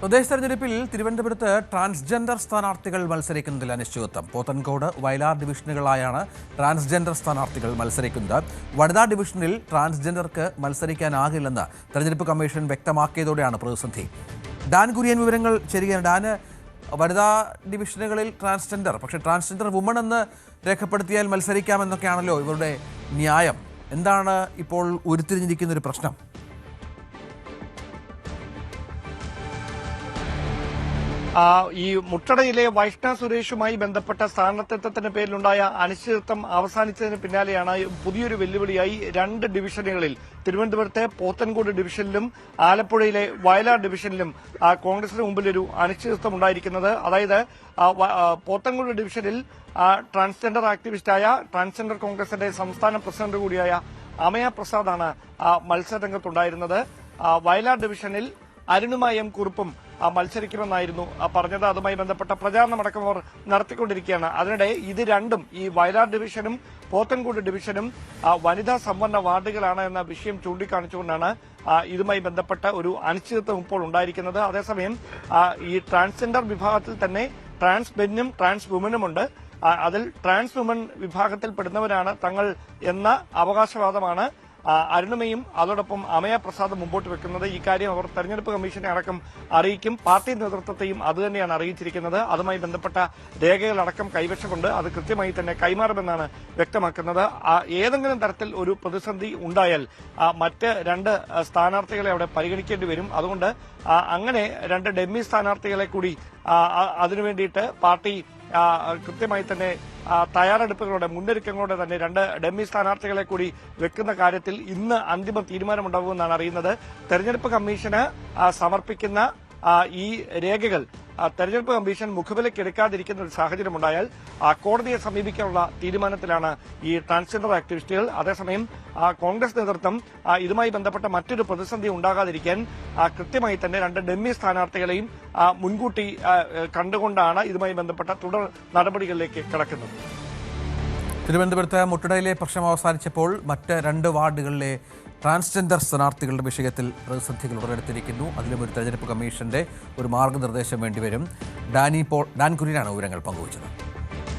തദ്ദേശ തെരഞ്ഞെടുപ്പിൽ തിരുവനന്തപുരത്ത് ട്രാൻസ്ജെൻഡർ സ്ഥാനാർത്ഥികൾ മത്സരിക്കുന്നതിൽ അനിശ്ചിതത്വം. പോത്തൻകോട് വയലാർ ഡിവിഷനുകളായാണ് ട്രാൻസ്ജെൻഡർ സ്ഥാനാർത്ഥികൾ മത്സരിക്കുന്നത്. വനിതാ ഡിവിഷനിൽ ട്രാൻസ്ജെൻഡർക്ക് മത്സരിക്കാനാകില്ലെന്ന് തെരഞ്ഞെടുപ്പ് കമ്മീഷൻ വ്യക്തമാക്കിയതോടെയാണ് പ്രതിസന്ധി. ഡാൻ കുര്യൻ വിവരങ്ങൾ ശരിയാണ്. ഡാന് വനിതാ ഡിവിഷനുകളിൽ ട്രാൻസ്ജെൻഡർ പക്ഷേ ട്രാൻസ്ജെൻഡർ വുമൺ എന്ന് രേഖപ്പെടുത്തിയാൽ മത്സരിക്കാമെന്നൊക്കെയാണല്ലോ ഇവരുടെ ന്യായം. എന്താണ് ഇപ്പോൾ ഉരുത്തിരിഞ്ഞിരിക്കുന്ന ഒരു പ്രശ്നം? ഈ മുട്ടടയിലെ വൈഷ്ണ സുരേഷുമായി ബന്ധപ്പെട്ട സ്ഥാനത്തെത്തത്തിന്റെ പേരിലുണ്ടായ അനിശ്ചിതത്വം അവസാനിച്ചതിന് പിന്നാലെയാണ് പുതിയൊരു വെല്ലുവിളിയായി രണ്ട് ഡിവിഷനുകളിൽ തിരുവനന്തപുരത്തെ പോത്തൻകോട് ഡിവിഷനിലും ആലപ്പുഴയിലെ വയലാർ ഡിവിഷനിലും കോൺഗ്രസിന് മുമ്പിൽ ഒരു അനിശ്ചിതത്വം ഉണ്ടായിരിക്കുന്നത്. അതായത് പോത്തൻകോട് ഡിവിഷനിൽ ട്രാൻസ്ജെൻഡർ ആക്ടിവിസ്റ്റായ ട്രാൻസ്ജെൻഡർ കോൺഗ്രസിന്റെ സംസ്ഥാന പ്രസിഡന്റ് കൂടിയായ അമയ പ്രസാദാണ് മത്സര മത്സരരംഗത്തുണ്ടായിരുന്നത്. വയലാർ ഡിവിഷനിൽ അരുണുമായ എം കുറുപ്പും മത്സരിക്കുമെന്നായിരുന്നു പറഞ്ഞത്. അതുമായി ബന്ധപ്പെട്ട പ്രചാരണമടക്കം അവർ നടത്തിക്കൊണ്ടിരിക്കുകയാണ്. അതിനിടെ ഇത് രണ്ടും ഈ വയലാർ ഡിവിഷനും പോത്തൻകോട് ഡിവിഷനും വനിതാ സംവരണ വാർഡുകളാണ് എന്ന വിഷയം ചൂണ്ടിക്കാണിച്ചുകൊണ്ടാണ് ഇതുമായി ബന്ധപ്പെട്ട ഒരു അനിശ്ചിതത്വം ഇപ്പോൾ ഉണ്ടായിരിക്കുന്നത്. അതേസമയം ഈ ട്രാൻസ്ജെൻഡർ വിഭാഗത്തിൽ തന്നെ ട്രാൻസ് മെന്നും ട്രാൻസ് വുമനുമുണ്ട് അതിൽ ട്രാൻസ് വുമൻ വിഭാഗത്തിൽപ്പെടുന്നവരാണ് തങ്ങൾ എന്ന അവകാശവാദമാണ്. അരുണിമയും അതോടൊപ്പം അമയ പ്രസാദ് മുമ്പോട്ട് വെക്കുന്നത് ഈ കാര്യം അവർ തെരഞ്ഞെടുപ്പ് കമ്മീഷനെ അടക്കം അറിയിക്കും. പാർട്ടി നേതൃത്വത്തെയും അതുതന്നെയാണ് അറിയിച്ചിരിക്കുന്നത്. അതുമായി ബന്ധപ്പെട്ട രേഖകളടക്കം കൈവശമുണ്ട്. അത് കൃത്യമായി തന്നെ കൈമാറുമെന്നാണ് വ്യക്തമാക്കുന്നത്. ഏതെങ്കിലും തരത്തിൽ ഒരു പ്രതിസന്ധി ഉണ്ടായാൽ മറ്റ് രണ്ട് സ്ഥാനാർത്ഥികളെ അവിടെ പരിഗണിക്കേണ്ടി വരും. അതുകൊണ്ട് അങ്ങനെ രണ്ട് ഡെമ്മി സ്ഥാനാർത്ഥികളെ കൂടി ആ, ആ, അതിനു വേണ്ടിയിട്ട് പാർട്ടി കൃത്യമായി തന്നെ തയ്യാറെടുപ്പുകളുടെ മുന്നൊരുക്കങ്ങളോടെ തന്നെ രണ്ട് ഡെമ്മി സ്ഥാനാർത്ഥികളെ കൂടി വെക്കുന്ന കാര്യത്തിൽ ഇന്ന് അന്തിമ തീരുമാനമുണ്ടാകുമെന്നാണ് അറിയുന്നത്. തെരഞ്ഞെടുപ്പ് കമ്മീഷന് സമർപ്പിക്കുന്ന ഈ രേഖകൾ തെരഞ്ഞെടുപ്പ് കമ്മീഷൻ മുഖവിലേക്ക് എടുക്കാതിരിക്കുന്ന ഒരു സാഹചര്യമുണ്ടായാൽ ആ, കോടതിയെ സമീപിക്കാനുള്ള തീരുമാനത്തിലാണ് ഈ ട്രാൻസ്ജെൻഡർ ആക്ടിവിസ്റ്റുകൾ. അതേസമയം കോൺഗ്രസ് നേതൃത്വം ഇതുമായി ബന്ധപ്പെട്ട മറ്റൊരു പ്രതിസന്ധി ഉണ്ടാകാതിരിക്കാൻ കൃത്യമായി തന്നെ രണ്ട് ഡെമ്മി സ്ഥാനാർത്ഥികളെയും മുൻകൂട്ടി കണ്ടുകൊണ്ടാണ് ഇതുമായി ബന്ധപ്പെട്ട തുടർ നടപടികളിലേക്ക് കടക്കുന്നത്. തിരുവനന്തപുരത്ത് മുട്ടടയിലെ പ്രശ്നം അവസാനിച്ചപ്പോൾ മറ്റ് രണ്ട് വാർഡുകളിലെ ട്രാൻസ്ജെൻഡർ സ്ഥാനാർത്ഥികളുടെ വിഷയത്തിൽ പ്രതിസന്ധികൾ ഉടലെടുത്തിരിക്കുന്നു. അതിലും ഒരു തെരഞ്ഞെടുപ്പ് കമ്മീഷന്റെ ഒരു മാർഗനിർദ്ദേശം വേണ്ടിവരും. ഡാനി പോൾ ഡാൻ കുര്യനാണ് വിവരങ്ങൾ പങ്കുവച്ചത്.